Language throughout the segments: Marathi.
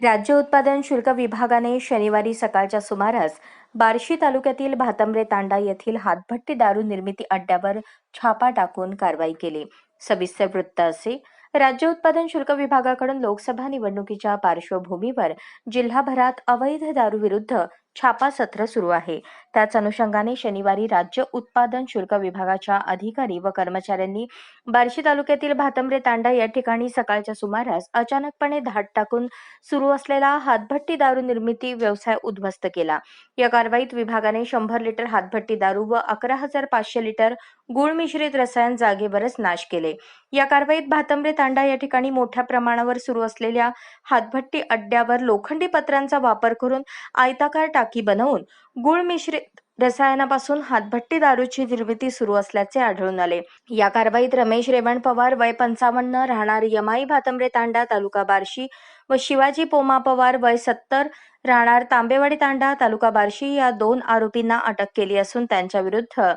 राज्य उत्पादन शुल्क विभागाने शनिवारी सकाळच्या सुमारास बार्शी तालुक्यातील भातंब्रे तांडा येथील हातभट्टी दारू निर्मिती अड्ड्यावर छापा टाकून कारवाई केली. सविस्तर वृत्त असे राज्य उत्पादन शुल्क विभागाकडून लोकसभा निवडणुकीच्या पार्श्वभूमीवर जिल्हाभरात अवैध दारू विरुद्ध छापा सत्र सुरू आहे. त्याच अनुषंगाने शनिवारी राज्य उत्पादन शुल्क विभागाच्या अधिकारी व कर्मचाऱ्यांनी बार्शी तालुक्यातील भातंब्रे तांडा या ठिकाणी सकाळच्या सुमारास अचानकपणे धाड टाकून सुरू असलेला हातभट्टी दारू निर्मिती व्यवसाय उद्ध्वस्त केला. या कारवाईत विभागाने शंभर लिटर हातभट्टी दारू व अकरा हजार पाचशे लिटर गुळ मिश्रित रसायन जागेवरच नाश केले. या कारवाईत भातंब्रे तांडा या ठिकाणी मोठ्या प्रमाणावर सुरू असलेल्या हातभट्टी अड्ड्यावर लोखंडी पत्रांचा वापर करून आयताकार टाक टाकी बनवून गुळ मिश्रित रसायनापासून हातभट्टी दारूची निर्मिती सुरू असल्याचे आढळून आले. या कारवाईत रमेश रेवण पवार वय पंचावन्न राहणार यमाई भातंब्रे तांडा तालुका बार्शी व शिवाजी पोमा पवार वय सत्तर राहणार तांबेवाडी तांडा तालुका बार्शी या दोन आरोपींना अटक केली असून त्यांच्या विरुद्ध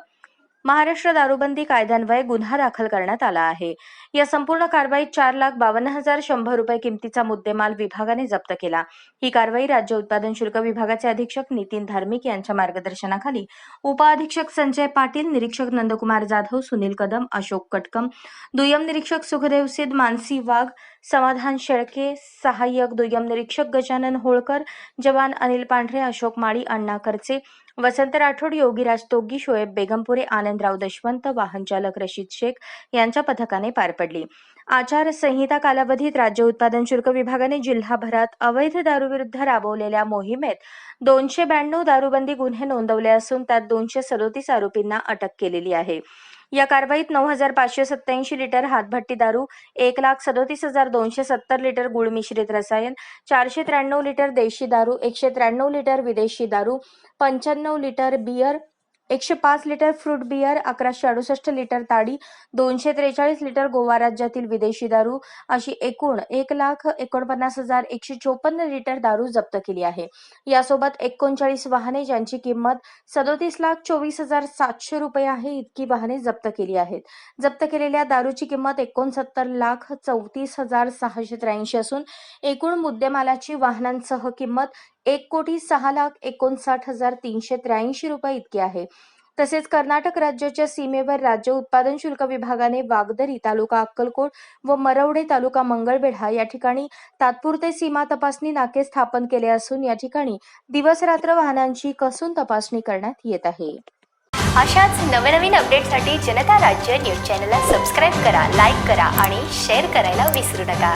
महाराष्ट्र दारूबंदी कायद्यान्वये गुन्हा दाखल करण्यात आला आहे. या संपूर्ण कारवाईत चार लाख बावन्न हजार शंभर रुपये किमतीचा मुद्देमाल विभागाने जप्त केला. ही कारवाई राज्य उत्पादन शुल्क विभागाचे अधीक्षक नितीन धार्मिक यांच्या मार्गदर्शनाखाली उपअधीक्षक संजय पाटील निरीक्षक नंदकुमार जाधव सुनील कदम अशोक कटकम दुय्यम निरीक्षक सुखदेव सिद्ध मानसी वाघ समाधान शेळके सहाय्यक दुय्यम निरीक्षक गजानन होळकर जवान अनिल पांढरे अशोक माळी अण्णा करचे वसंत राठोड योगीराज तोगी शोएब बेगमपुरे आनंदराव दशवंत वाहन चालक रशीद शेख यांच्या पथकाने पार पडली आचारसंहिता कालावधीत राज्य उत्पादन शुल्क विभागाने जिल्हाभरात अवैध दारूविरुद्ध राबवलेल्या मोहिमेत दोनशे ब्याण्णव दारूबंदी गुन्हे नोंदवले असून त्यात दोनशे सदोतीस आरोपींना अटक केलेली आहे. या कारवाईत नऊ हजार पाचशे सत्याऐंशी लिटर हातभट्टी दारू एक लाख सदोतीस हजार दोनशे सत्तर लिटर गुळ मिश्रित रसायन चारशे त्र्याण्णव लिटर देशी दारू एकशे त्र्याण्णव लिटर विदेशी दारू पंच्याण्णव लिटर बियर एकशे पाच लिटर फ्रूट बियर अकराशे अडुसष्ट लिटर ताडी दोनशे त्रेचाळीस लिटर गोवा राज्यातील विदेशी दारू अशी एकूण एक लाख एकोणपन्नास हजार एकशे चोपन्न लिटर दारू जप्त केली आहे. यासोबत एकोणचाळीस वाहने ज्यांची किंमत सदोतीस लाख चोवीस हजार सातशे रुपये आहे इतकी वाहने जप्त केली आहेत. जप्त केलेल्या दारूची किंमत एकोणसत्तर लाख चौतीस हजार सहाशे त्र्याऐंशी असून एकूण मुद्देमालाची वाहनांसह किंमत एक कोटी सहा लाख एकोणसाठ हजार तीनशे त्र्याऐंशी रुपये इतकी आहे. तसेच कर्नाटक राज्याच्या सीमेवर राज्य उत्पादन शुल्क विभागाने वागदरी तालुका अक्कलकोट व मरवडे तालुका मंगळबेढा या ठिकाणी तात्पुरते सीमा तपासणी नाके स्थापन केले असून या ठिकाणी दिवस रात्र वाहनांची कसून तपासणी करण्यात येत आहे. अशाच नवनवीन अपडेटसाठी जनता राज्य न्यूज चॅनलला सबस्क्राईब करा लाईक करा आणि शेअर करायला विसरू नका.